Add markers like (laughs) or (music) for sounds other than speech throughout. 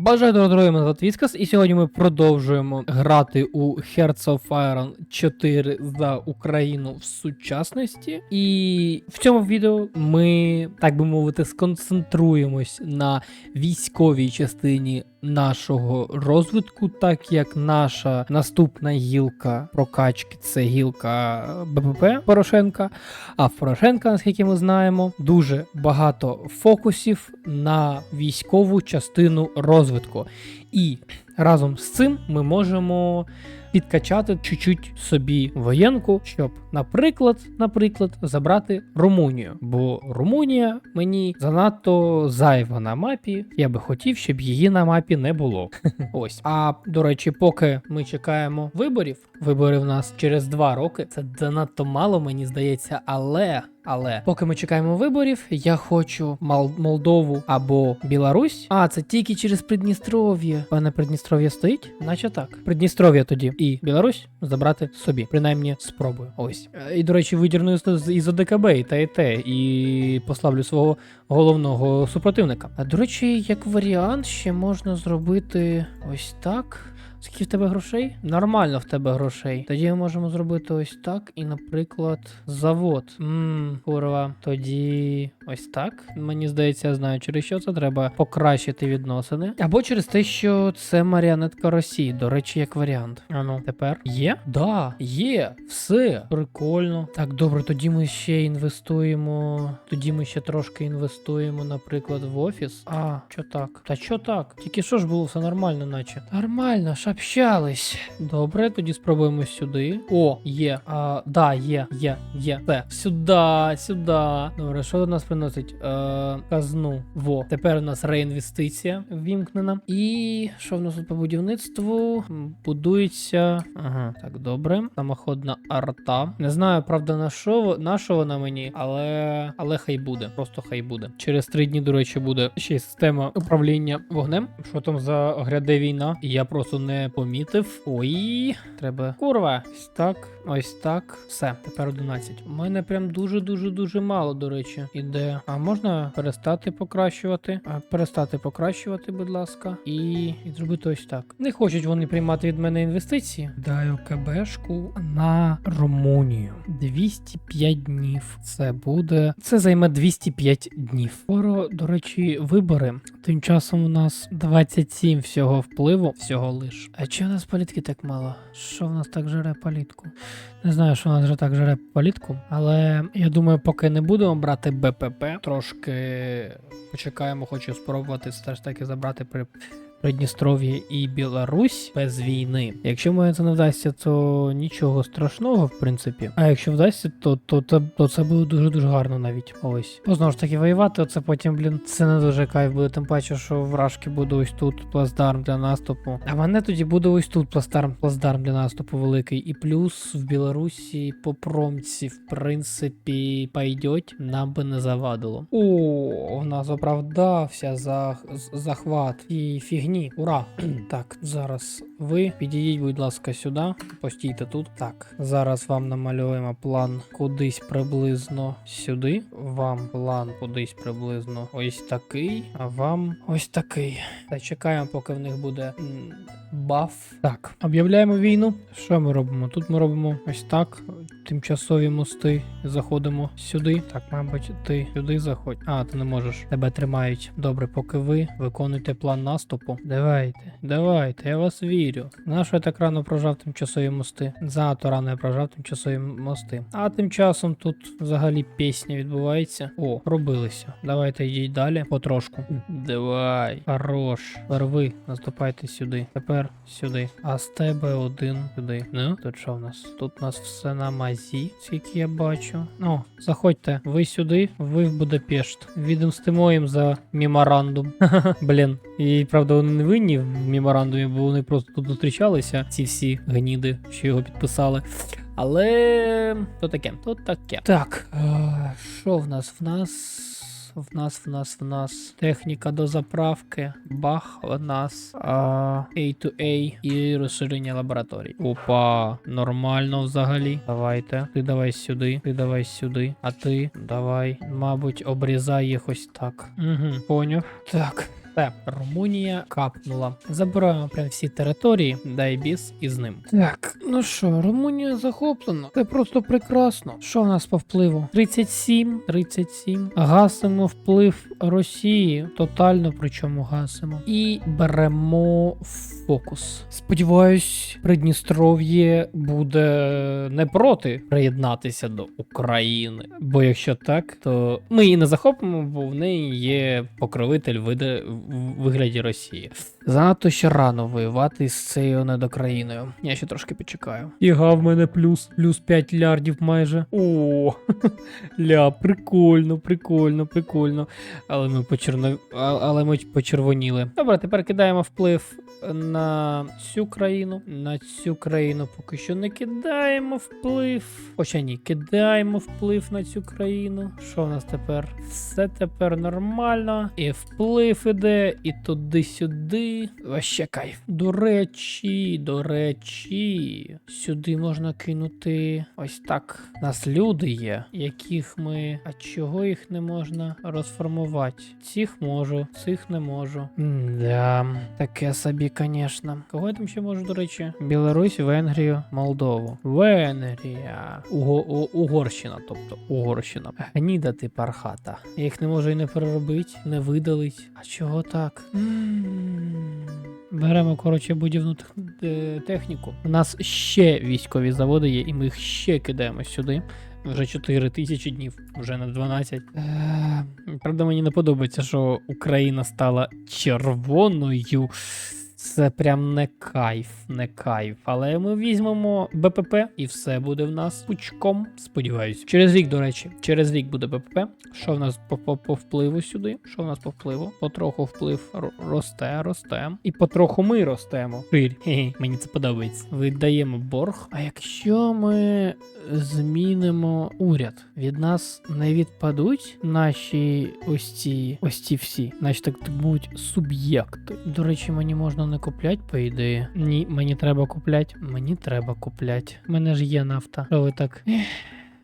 Бажаю дорогі, мене звати Віскас, і сьогодні ми продовжуємо грати у Hearts of Iron 4 за Україну в сучасності. І в цьому відео ми, так би мовити, сконцентруємось на військовій частині нашого розвитку, так як наша наступна гілка прокачки це гілка БПП Порошенка. А в Порошенка, наскільки ми знаємо, дуже багато фокусів на військову частину розвитку. І разом з цим ми можемо підкачати чуть-чуть собі воєнку, щоб, наприклад, наприклад, забрати Румунію. Бо Румунія мені занадто зайва на мапі. Я би хотів, щоб її на мапі не було. (laughs) Ось. А до речі, поки ми чекаємо виборів, вибори в нас через два роки. Це занадто мало, мені здається, але. Але поки ми чекаємо виборів, я хочу Мал- Молдову або Білорусь. А, це тільки через Придністров'я. Пане Придністров'я стоїть? Наче так. Придністров'я тоді і Білорусь забрати собі. Принаймні спробую. Ось. Е, І, до речі, видірну із- ОДКБ і те, і те, і послаблю свого головного супротивника. А до речі, як варіант, ще можна зробити ось так. Скільки в тебе грошей? Нормально в тебе грошей. Тоді ми можемо зробити ось так. І, наприклад, завод. Ммм, курва. Тоді ось так. Мені здається, я знаю, через що це треба покращити відносини. Або через те, що це маріонетка Росії. До речі, як варіант. А ну, тепер є? Да, є. Все. Прикольно. Так, добре, тоді ми ще інвестуємо. Тоді ми ще трошки інвестуємо, наприклад, в офіс. А, що так? Та що так? Тільки що ж було все нормально, наче. Нормально, ж общались. Добре, тоді спробуємо сюди. О, є. А, да, є, є, є. Все. Сюди, сюди. Добре, що до нас приносить? Е, казну. Во. Тепер у нас реінвестиція ввімкнена. І що в нас тут по будівництву? Будується. Ага, так, добре. Самоходна арта. Не знаю, правда, на що, на що вона мені, але, але хай буде. Просто хай буде. Через три дні, до речі, буде ще й система управління вогнем. Що там за гряде війна? Я просто не помітив. Ой, треба. Курва. Так, ось так. Все, тепер 11. У мене прям дуже-дуже дуже мало, до речі, іде. А можна перестати покращувати? А, перестати покращувати, будь ласка, і, і зробити ось так. Не хочуть вони приймати від мене інвестиції. Даю КБшку на Румунію. 205 днів. Це буде. Це займе 205 днів. Скоро, до речі, вибори. Тим часом у нас 27 всього впливу, всього лиш. А чи у нас політки так мало? Що в нас так жере політку? Не знаю, що нас вже так жере політку, але я думаю, поки не будемо брати БПП, трошки почекаємо, хочу спробувати все ж таки забрати при. Придністров'я і Білорусь без війни. Якщо мені це не вдасться, то нічого страшного, в принципі. А якщо вдасться, то, то, то, то це буде дуже дуже гарно навіть. Ось. Бо знову ж таки воювати, оце потім, блін, це не дуже кайф буде. Тим паче, що вражки буде ось тут плацдарм для наступу. А мене тоді буде ось тут плацдарм, плацдарм для наступу великий. І плюс в Білорусі по промці, в принципі, пойдеть, нам би не завадило. О, у нас оправдався за захват і фігні. Ура! (clears throat) так, зараз ви підійдіть, будь ласка, сюди. Постійте тут. Так, зараз вам намалюємо план кудись приблизно сюди. Вам план кудись приблизно ось такий, а вам ось такий. Та чекаємо, поки в них буде баф. Так, об'являємо війну. Що ми робимо? Тут ми робимо ось так. Тимчасові мости. Заходимо сюди. Так, мабуть, ти сюди заходь. А, ти не можеш. Тебе тримають. Добре, поки ви виконуєте план наступу. Давайте, давайте, я вас вірю. Нащо я так рано прожав тимчасові мости? Занадто рано я прожав тимчасові мости. А тим часом тут взагалі пісня відбувається. О, робилися. Давайте йдіть далі потрошку. Давай. Хорош. Тепер ви наступайте сюди. Тепер сюди. А з тебе один сюди. Ну, тут що в нас? Тут у нас все на мазі, скільки я бачу. О, заходьте. Ви сюди, ви в Будапешт. Відомстимо їм за меморандум. (laughs) Блін. І правда, не винні в меморандумі, бо вони просто тут зустрічалися, ці всі гніди, що його підписали. Але то таке, то таке. Так, е, що в нас? В нас. В нас, в нас, в нас техніка до заправки, бах, в нас а, A2A і розширення лабораторій. Опа, нормально взагалі. Давайте. Ти давай сюди, ти давай сюди, а ти давай, мабуть, обрізай їх ось так. Угу, поняв. Так. Все, Румунія капнула. Забираємо прям всі території, дай біс із ним. Так, ну що, Румунія захоплена. Це просто прекрасно. Що в нас по впливу? 37, 37. Гасимо вплив Росії. Тотально, причому гасимо. І беремо фокус. Сподіваюсь, Придністров'я буде не проти приєднатися до України. Бо якщо так, то ми її не захопимо, бо в неї є покровитель вида- в вигляді Росії. Занадто ще рано воювати з цією недокраїною. Я ще трошки почекаю. Іга в мене плюс, плюс 5 лярдів майже. О, (laughs) ля, прикольно, прикольно, прикольно. Але ми почерно... але ми почервоніли. Добре, тепер кидаємо вплив на цю країну. На цю країну поки що не кидаємо вплив. Хоча ні, кидаємо вплив на цю країну. Що в нас тепер? Все тепер нормально. І вплив іде, і туди-сюди. Ваще кайф. До речі, до речі, сюди можна кинути ось так. У нас люди є, яких ми. А чого їх не можна розформувати? Цих можу, цих не можу. Да, таке собі, звісно. Кого я там ще можу, до речі? Білорусь, Венгрію, Молдову. Венгрія. Уго- Угорщина, тобто Угорщина. Гніда ти пархата. Я їх не можу і не переробити, не видалить. А чого так? Беремо, коротше, будівну е, техніку. У нас ще військові заводи є, і ми їх ще кидаємо сюди. Вже 4 тисячі днів, вже на 12. Е, Правда, мені не подобається, що Україна стала червоною. Це прям не кайф, не кайф. Але ми візьмемо БПП і все буде в нас пучком. Сподіваюсь. Через рік, до речі, через рік буде БПП. Що в нас по, по, по впливу сюди? Що в нас по впливу? Потроху вплив росте, росте. І потроху ми ростемо. Ширь. Хе-хе, Мені це подобається. Видаємо борг. А якщо ми змінимо уряд, від нас не відпадуть наші ось ці ось ці всі, значить так будуть суб'єкти. До речі, мені можна не куплять, по ідеї. Ні, мені треба куплять. Мені треба куплять. У мене ж є нафта. Що ви так? Ех,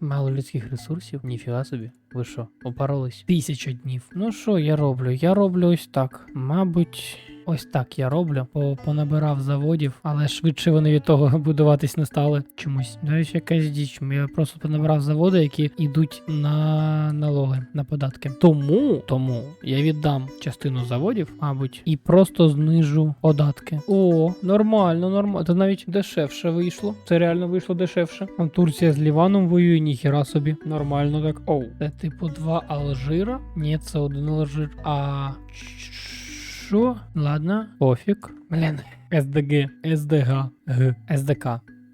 Мало людських ресурсів, ніфіга собі. Ви що, опарились? Тисяча днів. Ну що я роблю? Я роблю ось так. Мабуть, ось так я роблю. По, понабирав заводів, але швидше вони від того (laughs) будуватись не стали чомусь. Десь якась діч. Я просто понабирав заводи, які йдуть на налоги, на податки. Тому, тому я віддам частину заводів, мабуть, і просто знижу податки. О, нормально, нормально. Це навіть дешевше вийшло. Це реально вийшло дешевше. Там Турція з Ліваном воює, ніхіра собі. Нормально так. Оу. Це типу два Алжира? Ні, це один Алжир. А що? Ладно, пофіг. Блін. СДГ, СДГ, СДК.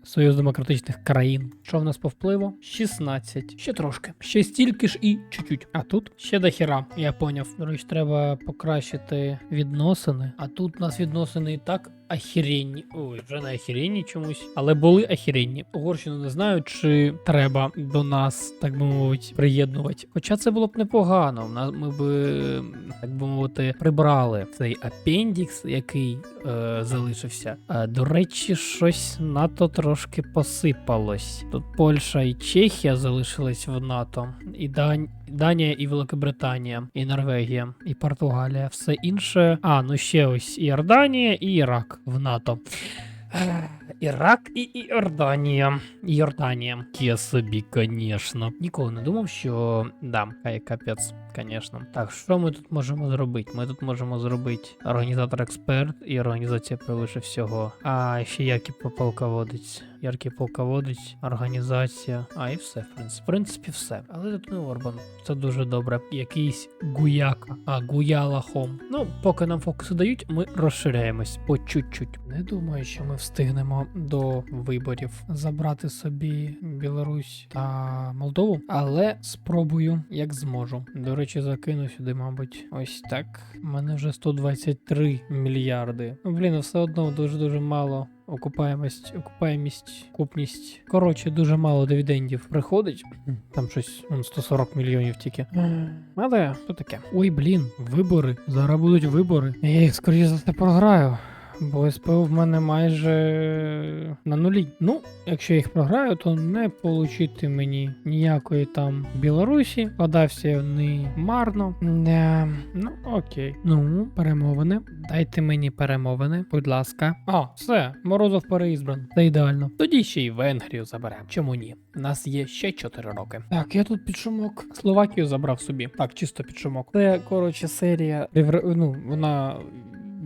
Союз демократичних країн. Що в нас по впливу? 16. Ще трошки. Ще стільки ж і чуть-чуть. А тут ще до хіра, я поняв. До речі, треба покращити відносини. А тут у нас відносини і так ахіренні. Ой, вже не ахіренні чомусь, але були ахіренні. Угорщину не знаю, чи треба до нас, так би мовити, приєднувати. Хоча це було б непогано. Ми би, так би мовити, прибрали цей апендікс, який е, залишився. Е, до речі, щось НАТО трошки посипалось. Тут Польща і Чехія залишились в НАТО, і Дань. Данія і Великобританія, і Норвегія, і Португалія. Все інше. А, ну ще ось і Йорданія, і Ірак в НАТО. Ірак і Іорданія. Йорданія. Я собі, звісно. Ніколи не думав, що да, хай капець, звісно. Так, що ми тут можемо зробити? Ми тут можемо зробити організатор експерт і організація превише всього. А ще яркий полководець. Яркий полководець, організація. А і все, в принципі. В принципі, все. Але тут не Орбан. Це дуже добре. Якийсь гуяка. А, гуялахом. Ну, поки нам фокуси дають, ми розширяємось по чуть-чуть. Не думаю, що ми встигнемо до виборів забрати собі Білорусь та Молдову, але спробую, як зможу. До речі, закину сюди, мабуть, ось так. У мене вже 123 мільярди. Ну, блін, все одно дуже дуже мало. Окупаємость, окупаємість, купність. Коротше, дуже мало дивідендів приходить. Там щось вон, 140 мільйонів тільки. Але що таке? Ой, блін, вибори. Зараз будуть вибори. Я їх скоріше за все програю. Бо СПУ в мене майже на нулі. Ну, якщо я їх програю, то не получити мені ніякої там Білорусі. Подався не марно. Не, ну окей. Ну, перемовини. Дайте мені перемовини, будь ласка. А, все, Морозов переізбран. Це ідеально. Тоді ще й Венгрію заберемо. Чому ні? У нас є ще 4 роки. Так, я тут під шумок Словакію забрав собі. Так, чисто під шумок. Це, коротше, серія. Ну, вона.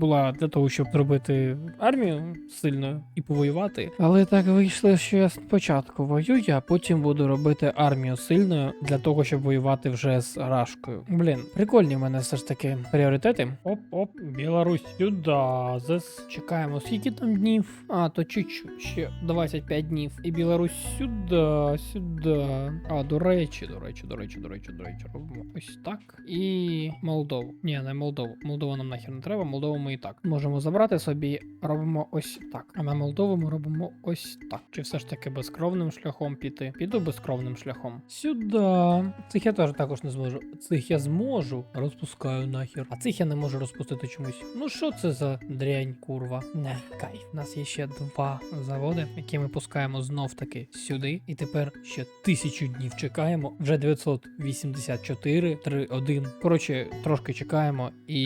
Була для того, щоб зробити армію сильною і повоювати. Але так вийшло, що я спочатку воюю, а потім буду робити армію сильною для того, щоб воювати вже з Рашкою. Блін, прикольні в мене все ж таки пріоритети. Оп-оп, Білорусь сюди. Зас. Чекаємо, скільки там днів? А, то чуть-чуть, ще 25 днів. І Білорусь сюди, сюди. А, до речі, до речі, до речі, до речі, до речі, робимо ось так. І Молдову. Ні, не Молдову. Молдова нам нахер не треба, Молдову ми і так. Можемо забрати собі, робимо ось так. А на Молдову робимо ось так. Чи все ж таки безкровним шляхом піти? Піду безкровним шляхом. Сюди. Цих я теж також не зможу. Цих я зможу. Розпускаю нахер. А цих я не можу розпустити чомусь. Ну що це за дрянь, курва? Не, кайф. У нас є ще два заводи, які ми пускаємо знов таки сюди. І тепер ще тисячу днів чекаємо. Вже 984, 3, 1. Коротше, трошки чекаємо, і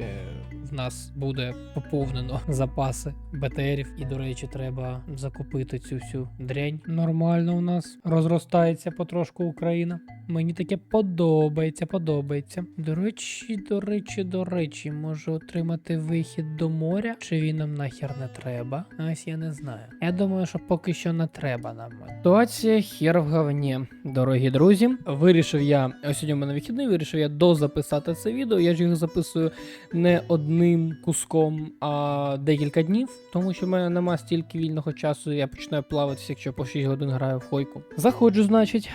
е, в нас буде поповнено (laughs) запаси БТРів. І, до речі, треба закупити цю всю дрянь. Нормально у нас розростається потрошку Україна. Мені таке подобається, подобається. До речі, до речі, до речі, можу отримати вихід до моря, чи він нам нахер не треба? Ось я не знаю. Я думаю, що поки що не треба нам. Ситуація хер в говні. Дорогі друзі, вирішив я ось сьогодні в мене вихідний, вирішив я дозаписати це відео. Я ж їх записую не одним куском, а декілька днів, тому що в мене нема стільки вільного часу. Я починаю плаватися, якщо по 6 годин граю в хойку. Заходжу, значить,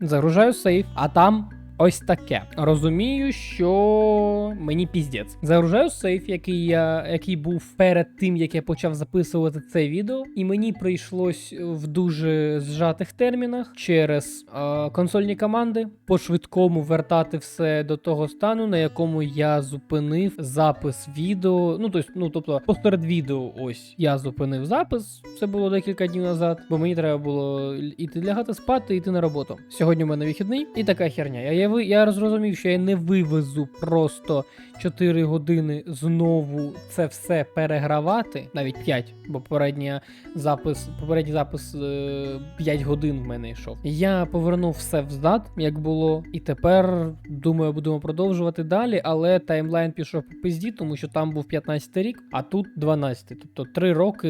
загружаю сейф, а там. Ось таке. Розумію, що мені піздець. Загружаю сейф, який я який був перед тим, як я почав записувати це відео, і мені прийшлось в дуже зжатих термінах через е, консольні команди по швидкому вертати все до того стану, на якому я зупинив запис відео. Ну тобто, ну тобто, посеред відео, ось я зупинив запис. Це було декілька днів назад, бо мені треба було іти лягати спати, йти на роботу. Сьогодні в мене вихідний, і така херня. Я, я, ви- я зрозумів, що я не вивезу просто 4 години знову це все перегравати, навіть 5, бо попередня запис, попередній запис е, 5 годин в мене йшов. Я повернув все взад, як було, і тепер думаю, будемо продовжувати далі, але таймлайн пішов по пизді, тому що там був 15 рік, а тут 12. Тобто 3 роки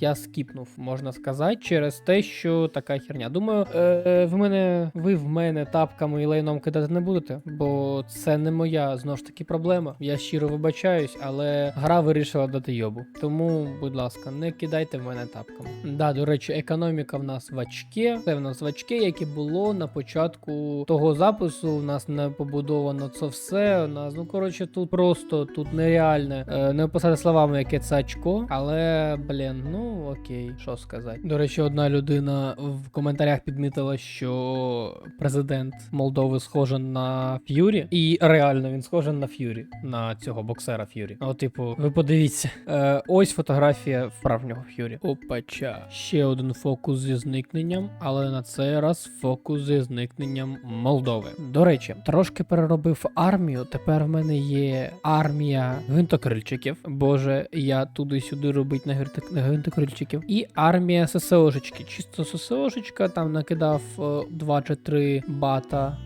я скіпнув, можна сказати, через те, що така херня. Думаю, е, в мене ви в мене тапками і лайном кидати не будете, бо це не моя знову ж таки проблема. Я щиро вибачаюсь, але гра вирішила дати йобу. Тому, будь ласка, не кидайте в мене тапками. Да, до речі, економіка в нас в очке. Це в нас в очке, яке було на початку того запису. У нас не побудовано це все. У нас, ну коротше, тут просто тут нереальне е, не описати словами, яке це очко. Але, блін, ну окей, що сказати. До речі, одна людина в коментарях підмітила, що президент Молдови схожен на Ф'юрі, і реально він схожен на Ф'юрі, на цього боксера Ф'юрі. О, типу, ви подивіться. Е, ось фотографія вправжнього Ф'юрі. Опача. Ще один фокус зі зникненням, але на цей раз фокус зі зникненням Молдови. До речі, трошки переробив армію. Тепер в мене є армія гвинтокрильчиків. Боже, я туди-сюди робить на гвинток- гвинтокрильчиків. І армія ССОшечки. Чисто ССОшечка, там накидав е, 2 чи 3 бата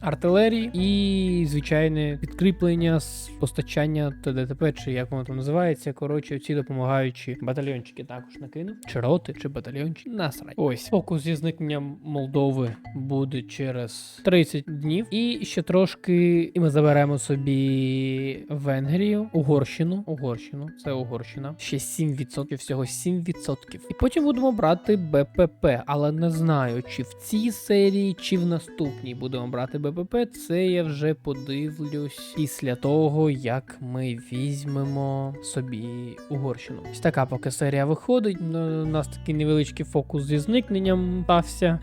артилерії і звичайне підкріплення з постачання ТДТП, чи як воно там називається. Коротше, ці допомагаючі батальйончики також накинув. Чи роти, чи батальйончики. Насрать. Ось фокус зі зникненням Молдови буде через 30 днів. І ще трошки, і ми заберемо собі Венгрію, Угорщину. Угорщину, це Угорщина. Ще 7%, всього 7%. І потім будемо брати БПП, але не знаю, чи в цій серії, чи в наступній будемо брати БПП. Це я вже подивлюсь після того, як ми візьмемо собі Угорщину. Ось така поки серія виходить. У нас такий невеличкий фокус зі зникненням стався.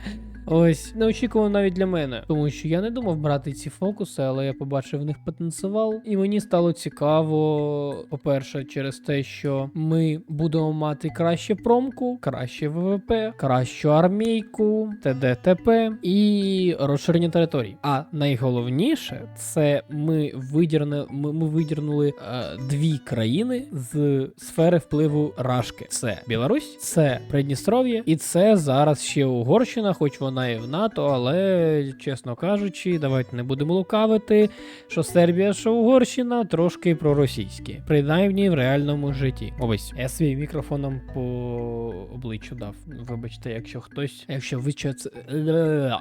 Ось неочікувано навіть для мене, тому що я не думав брати ці фокуси, але я побачив в них потенціал, і мені стало цікаво. По-перше, через те, що ми будемо мати краще промку, краще ВВП, кращу армійку, ТДТП і розширення територій. А найголовніше, це ми видірне, ми, ми видірнули е, дві країни з сфери впливу Рашки: це Білорусь, це Придністров'я, і це зараз ще Угорщина, хоч вона і в НАТО, але чесно кажучи, давайте не будемо лукавити, що Сербія, що Угорщина трошки проросійські, принаймні в реальному житті. Ось я свій мікрофоном по обличчю дав. Вибачте, якщо хтось, якщо ви це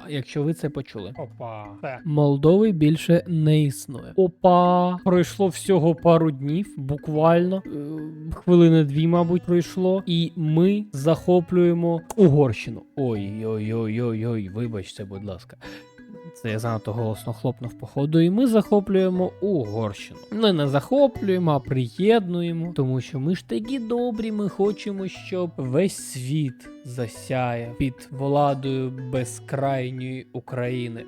якщо ви це почули. Опа. Молдови більше не існує. Опа, пройшло всього пару днів, буквально е, хвилини дві, мабуть, пройшло, і ми захоплюємо Угорщину. Ой, ой, ой, ой, ой, вибачте, будь ласка. Це я занадто голосно хлопнув походу, і ми захоплюємо Угорщину. Ми не захоплюємо, а приєднуємо, тому що ми ж такі добрі. Ми хочемо, щоб весь світ засяяв під владою безкрайньої України.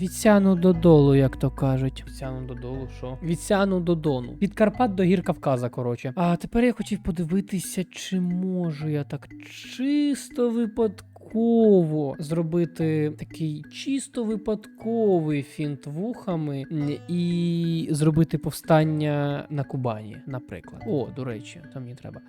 Відсяну додолу, як то кажуть. Відсяну додолу, що? Відсяну до Дону. Від Карпат до гір Кавказа, коротше. А тепер я хотів подивитися, чи можу я так чисто випадково зробити такий чисто випадковий фінт вухами і зробити повстання на Кубані, наприклад. О, до речі, там мені треба.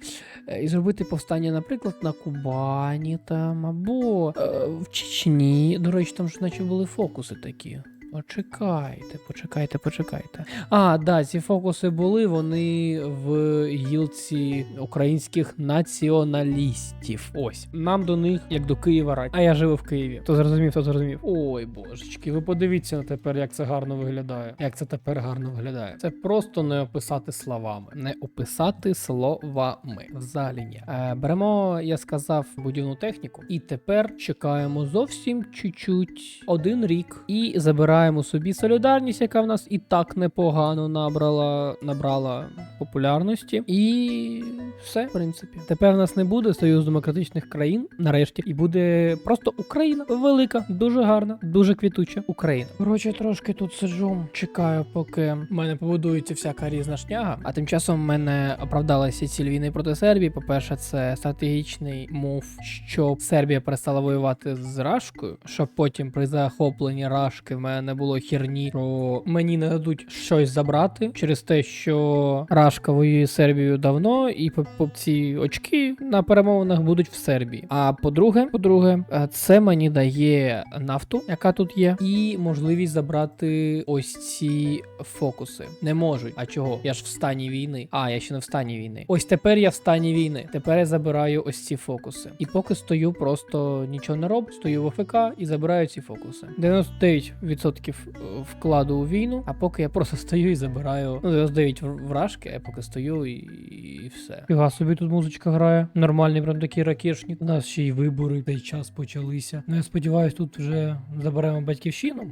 Е, І зробити повстання, наприклад, на Кубані там або е, в Чечні. До речі, там ж наче були фокуси такі. Почекайте, почекайте, почекайте. А, да, ці фокуси були, вони в гілці українських націоналістів. Ось. Нам до них, як до Києва рать. А я живу в Києві. Хто зрозумів, хто зрозумів. Ой, божечки, ви подивіться на тепер, як це гарно виглядає. Як це тепер гарно виглядає. Це просто не описати словами. Не описати словами. Взагалі ні. Е, беремо, я сказав, будівну техніку, і тепер чекаємо зовсім чуть-чуть один рік і забираємо собі солідарність, яка в нас і так непогано набрала, набрала популярності. І все, в принципі. Тепер в нас не буде союз демократичних країн, нарешті, і буде просто Україна. Велика, дуже гарна, дуже квітуча Україна. Коротше, трошки тут сиджу, чекаю, поки в мене побудується всяка різна шняга. А тим часом в мене оправдалися ціль війни проти Сербії. По-перше, це стратегічний мув, щоб Сербія перестала воювати з Рашкою, щоб потім при захопленні Рашки в мене не було херні, що мені не дадуть щось забрати через те, що Рашка воює з Сербією давно, і ці очки на перемовинах будуть в Сербії. А по-друге, по-друге, е, це мені дає нафту, яка тут є, і можливість забрати ось ці фокуси. Не можуть. А чого? Я ж в стані війни. А, я ще не в стані війни. Ось тепер я в стані війни. Тепер я забираю ось ці фокуси. І поки стою, просто нічого не роблю, стою в АФК і забираю ці фокуси. 99% вкладу у війну, а поки я просто стою і забираю. Ну, 99 вражки, а поки стою і, і все. Фіга собі тут музичка грає. Нормальний прям такий ракешник. У нас ще й вибори цей час почалися. Ну я сподіваюсь, тут вже заберемо батьківщину.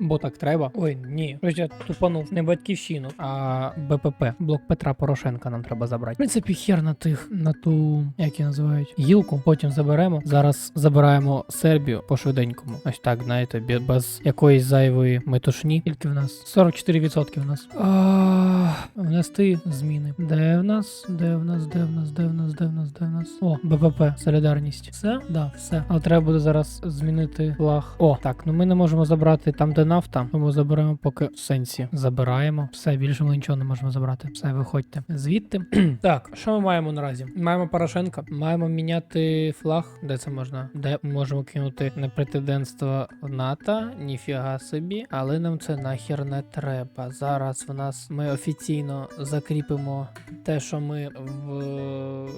Бо так треба. Ой, ні. Я тупанув. Не батьківщину, а БПП. Блок Петра Порошенка нам треба забрати. В принципі, хер на тих, на ту, як її називають, гілку. Потім заберемо. Зараз забираємо Сербію по швиденькому. Ось так, знаєте, без якоїсь зайвої метушні. Скільки в нас? 44% в нас. А, внести зміни. Де в нас? Де в нас? Де в нас? Де в нас? Де в нас? Де в нас? О, БПП, солідарність. Все? Да, все. Але треба буде зараз змінити флаг. О, так, ну ми не можемо забрати там, де нафта, тому заберемо поки в сенсі. Забираємо. Все, більше ми нічого не можемо забрати. Все, виходьте звідти. (clears throat) так, що ми маємо наразі? Маємо Порошенка, маємо міняти флаг. Де це можна? Де можемо кинути непретендентство в НАТО? Ніфіга собі, але нам це нахер не треба. Зараз в нас ми офіційно закріпимо те, що ми в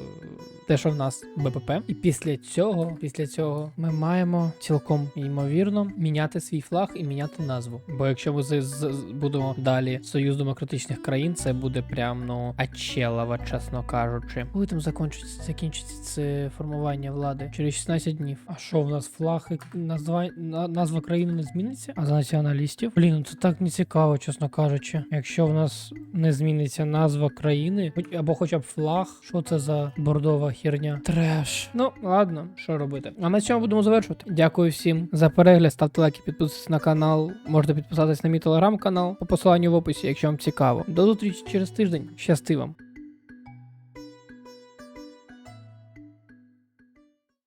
те, що в нас БПП. І після цього, після цього, ми маємо цілком ймовірно міняти свій флаг і міняти назву. Бо якщо ми з- з- будемо далі Союз демократичних країн, це буде прям ну Ачелова, чесно кажучи. Коли там закінчиться, закінчиться це формування влади? Через 16 днів. А що в нас флаг і назва, на- назва країни не зміниться? А за націоналістів? Блін, ну це так не цікаво, чесно кажучи. Якщо в нас не зміниться назва країни, або хоча б флаг. Що це за бордова херня? Треш. Ну, ладно, що робити. А на цьому будемо завершувати. Дякую всім за перегляд. Ставте лайки, підписуйтесь на канал. Можете підписатись на мій телеграм-канал по посиланню в описі, якщо вам цікаво. До зустрічі через тиждень. Щасти вам!